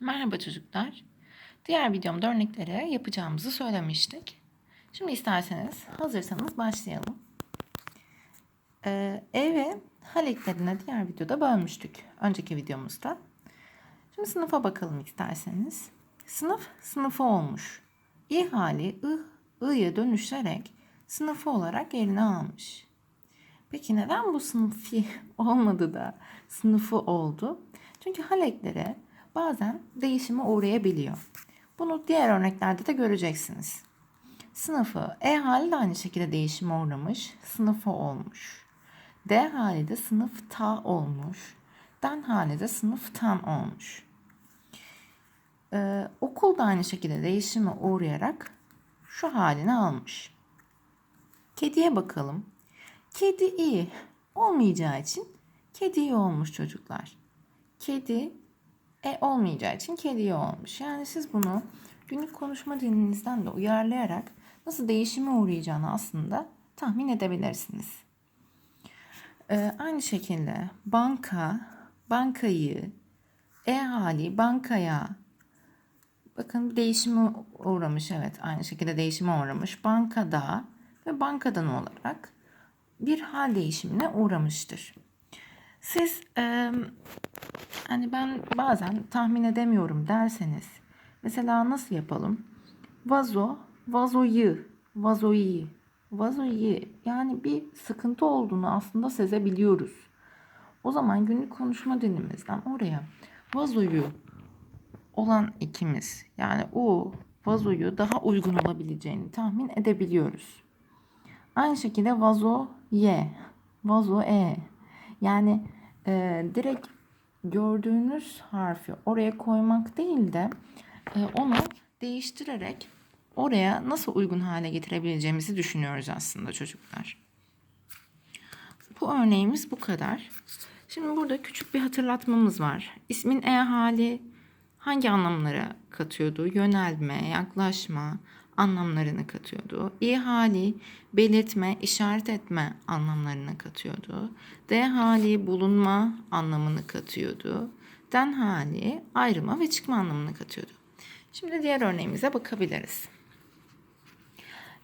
Merhaba çocuklar. Diğer videomda örneklere yapacağımızı söylemiştik. Şimdi isterseniz hazırsanız başlayalım. Ee, ve hal eklerine diğer videoda bölmüştük. Önceki videomuzda. Şimdi sınıfa bakalım isterseniz. Sınıf sınıfı olmuş. İ hali ı, ı'ya dönüşerek sınıfı olarak yerini almış. Peki neden bu sınıfı olmadı da sınıfı oldu? Çünkü hal ekleri bazen değişime uğrayabiliyor. Bunu diğer örneklerde de göreceksiniz. Sınıfı E hali de aynı şekilde değişime uğramış, sınıfı olmuş. D hali de sınıf ta olmuş. Den hali de sınıf tan olmuş. Ee, okul da aynı şekilde değişime uğrayarak şu halini almış. Kediye bakalım. Kedi iyi olmayacağı için kedi iyi olmuş çocuklar. Kedi e olmayacağı için kedi iyi olmuş. Yani siz bunu günlük konuşma dilinizden de uyarlayarak nasıl değişime uğrayacağını aslında tahmin edebilirsiniz. Ee, aynı şekilde banka, bankayı, e hali bankaya, bakın değişime uğramış evet aynı şekilde değişime uğramış. Bankada ve bankadan olarak bir hal değişimine uğramıştır. Siz e, hani ben bazen tahmin edemiyorum derseniz mesela nasıl yapalım? Vazo, vazoyu, vazoyu, vazoyu yani bir sıkıntı olduğunu aslında sezebiliyoruz. O zaman günlük konuşma dilimizden oraya vazoyu olan ikimiz yani o vazoyu daha uygun olabileceğini tahmin edebiliyoruz. Aynı şekilde vazo ye, vazo e. Yani e, direkt gördüğünüz harfi oraya koymak değil de e, onu değiştirerek oraya nasıl uygun hale getirebileceğimizi düşünüyoruz aslında çocuklar. Bu örneğimiz bu kadar. Şimdi burada küçük bir hatırlatmamız var. İsmin e hali hangi anlamlara katıyordu? Yönelme, yaklaşma, anlamlarını katıyordu. İ hali belirtme, işaret etme anlamlarını katıyordu. D hali bulunma anlamını katıyordu. Den hali ayrıma ve çıkma anlamını katıyordu. Şimdi diğer örneğimize bakabiliriz.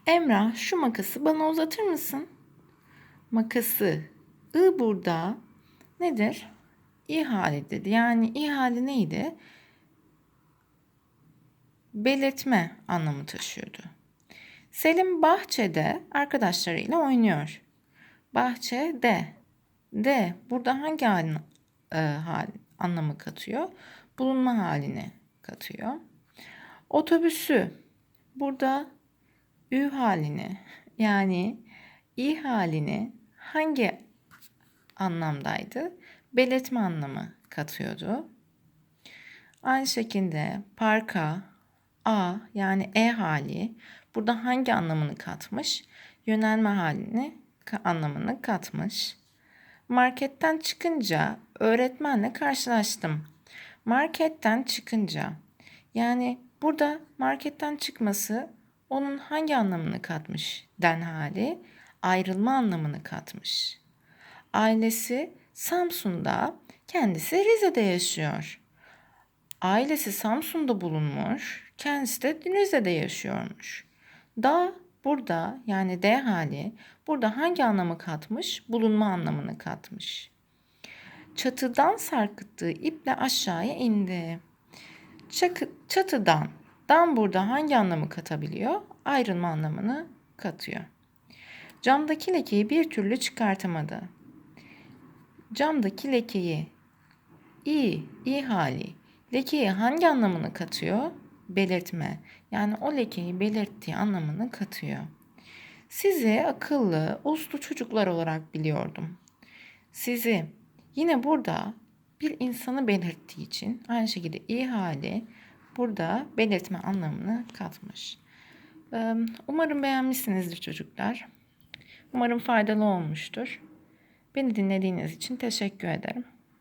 Emrah şu makası bana uzatır mısın? Makası. I burada nedir? İ hali dedi. Yani i hali neydi? Belirtme anlamı taşıyordu. Selim bahçede arkadaşlarıyla oynuyor. Bahçede. De burada hangi halin, e, hal, anlamı katıyor? Bulunma halini katıyor. Otobüsü. Burada ü halini yani i halini hangi anlamdaydı? Belirtme anlamı katıyordu. Aynı şekilde parka, A yani E hali burada hangi anlamını katmış? Yönelme halini anlamını katmış. Marketten çıkınca öğretmenle karşılaştım. Marketten çıkınca yani burada marketten çıkması onun hangi anlamını katmış den hali? Ayrılma anlamını katmış. Ailesi Samsun'da, kendisi Rize'de yaşıyor. Ailesi Samsun'da bulunmuş, kendisi de Rize'de yaşıyormuş. Da burada yani D hali burada hangi anlamı katmış? Bulunma anlamını katmış. Çatıdan sarkıttığı iple aşağıya indi. Çakı, çatıdan, dan burada hangi anlamı katabiliyor? Ayrılma anlamını katıyor. Camdaki lekeyi bir türlü çıkartamadı. Camdaki lekeyi i, i hali Lekeye hangi anlamını katıyor? Belirtme. Yani o lekeyi belirttiği anlamını katıyor. Sizi akıllı, uslu çocuklar olarak biliyordum. Sizi yine burada bir insanı belirttiği için aynı şekilde iyi hali burada belirtme anlamını katmış. Umarım beğenmişsinizdir çocuklar. Umarım faydalı olmuştur. Beni dinlediğiniz için teşekkür ederim.